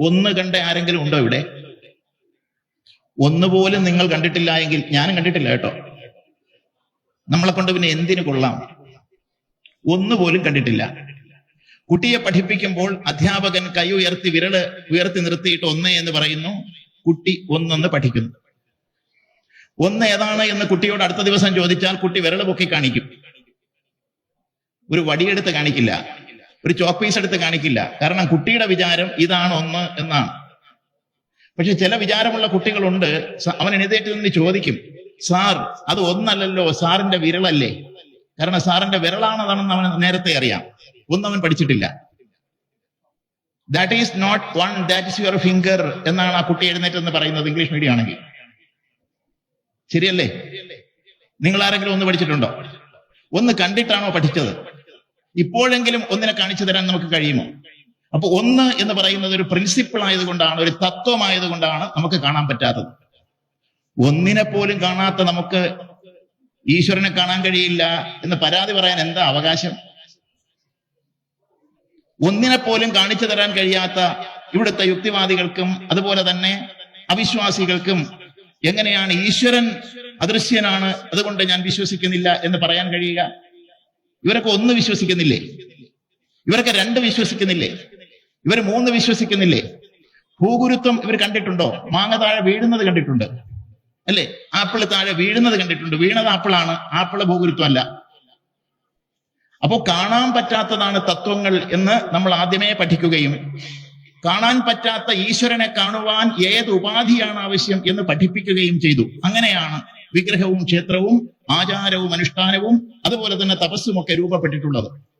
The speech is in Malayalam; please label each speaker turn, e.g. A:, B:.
A: ഒന്ന് കണ്ട ആരെങ്കിലും ഉണ്ടോ ഇവിടെ? ഒന്നുപോലും നിങ്ങൾ കണ്ടിട്ടില്ല എങ്കിൽ ഞാനും കണ്ടിട്ടില്ല കേട്ടോ. നമ്മളെ കൊണ്ട് പിന്നെ എന്തിനു കൊള്ളാം? ഒന്നുപോലും കണ്ടിട്ടില്ല. കുട്ടിയെ പഠിപ്പിക്കുമ്പോൾ അധ്യാപകൻ കൈ ഉയർത്തി വിരൾ ഉയർത്തി നിർത്തിയിട്ട് ഒന്ന് എന്ന് പറയുന്നു. കുട്ടി ഒന്നൊന്ന് പഠിക്കുന്നു. ഒന്ന് ഏതാണ് എന്ന് കുട്ടിയോട് അടുത്ത ദിവസം ചോദിച്ചാൽ കുട്ടി വിരൾ പൊക്കി കാണിക്കും. ഒരു വടിയെടുത്ത് കാണിക്കില്ല. ഒരു ചോക്ക് പീസ് എടുത്ത് കാണിക്കില്ല. കാരണം കുട്ടിയുടെ വിചാരം ഇതാണ് ഒന്ന് എന്നാണ്. പക്ഷെ ചില വിചാരമുള്ള കുട്ടികളുണ്ട് അവൻ എഴുതേറ്റ് നിന്ന് ചോദിക്കും സാർ അത് ഒന്നല്ലല്ലോ സാറിന്റെ വിരളല്ലേ? കാരണം സാറിന്റെ വിരളാണതാണെന്ന് അവൻ നേരത്തെ അറിയാം. ഒന്നും അവൻ പഠിച്ചിട്ടില്ല. That is not one that is your finger എന്നാണ് ആ കുട്ടി എഴുന്നേറ്റ് എന്ന് പറയുന്നത് ഇംഗ്ലീഷ് മീഡിയം ആണെങ്കിൽ. ശരിയല്ലേ? നിങ്ങൾ ആരെങ്കിലും ഒന്ന് പഠിച്ചിട്ടുണ്ടോ? ഒന്ന് കണ്ടിട്ടാണോ പഠിച്ചത്? ഇപ്പോഴെങ്കിലും ഒന്നിനെ കാണിച്ചു തരാൻ നമുക്ക് കഴിയുമോ? അപ്പൊ ഒന്ന് എന്ന് പറയുന്നത് ഒരു പ്രിൻസിപ്പിൾ ആയതുകൊണ്ടാണ് ഒരു തത്വമായതുകൊണ്ടാണ് നമുക്ക് കാണാൻ പറ്റാത്തത്. ഒന്നിനെ പോലും കാണാത്ത നമുക്ക് ഈശ്വരനെ കാണാൻ കഴിയില്ല എന്ന് പരാതി പറയാൻ എന്താ അവകാശം? ഒന്നിനെ പോലും കാണിച്ചു തരാൻ കഴിയാത്ത ഇവിടുത്തെ യുക്തിവാദികൾക്കും അതുപോലെ തന്നെ അവിശ്വാസികൾക്കും എങ്ങനെയാണ് ഈശ്വരൻ അദൃശ്യനാണ് അതുകൊണ്ട് ഞാൻ വിശ്വസിക്കുന്നില്ല എന്ന് പറയാൻ കഴിയുക? ഇവരൊക്കെ ഒന്ന് വിശ്വസിക്കുന്നില്ലേ? ഇവരൊക്കെ രണ്ട് വിശ്വസിക്കുന്നില്ലേ? ഇവർ മൂന്ന് വിശ്വസിക്കുന്നില്ലേ? ഭൂഗുരുത്വം ഇവർ കണ്ടിട്ടുണ്ടോ? മാങ്ങ താഴെ വീഴുന്നത് കണ്ടിട്ടുണ്ട്. അല്ലേ? ആപ്പിൾ താഴെ വീഴുന്നത് കണ്ടിട്ടുണ്ട്. വീണത് ആപ്പിളാണ്. ആപ്പിൾ ഭൂഗുരുത്വം അല്ല അപ്പോ കാണാൻ പറ്റാത്തതാണ് തത്വങ്ങൾ എന്ന് നമ്മൾ ആദ്യമേ പഠിക്കുകയും കാണാൻ പറ്റാത്ത ഈശ്വരനെ കാണുവാൻ ഏത് ഉപാധിയാണ് ആവശ്യം എന്ന് പഠിപ്പിക്കുകയും ചെയ്തു. അങ്ങനെയാണ് വിഗ്രഹവും ക്ഷേത്രവും ആചാരവും അനുഷ്ഠാനവും അതുപോലെ തന്നെ തപസ്സുമൊക്കെ രൂപപ്പെട്ടിട്ടുള്ളത്.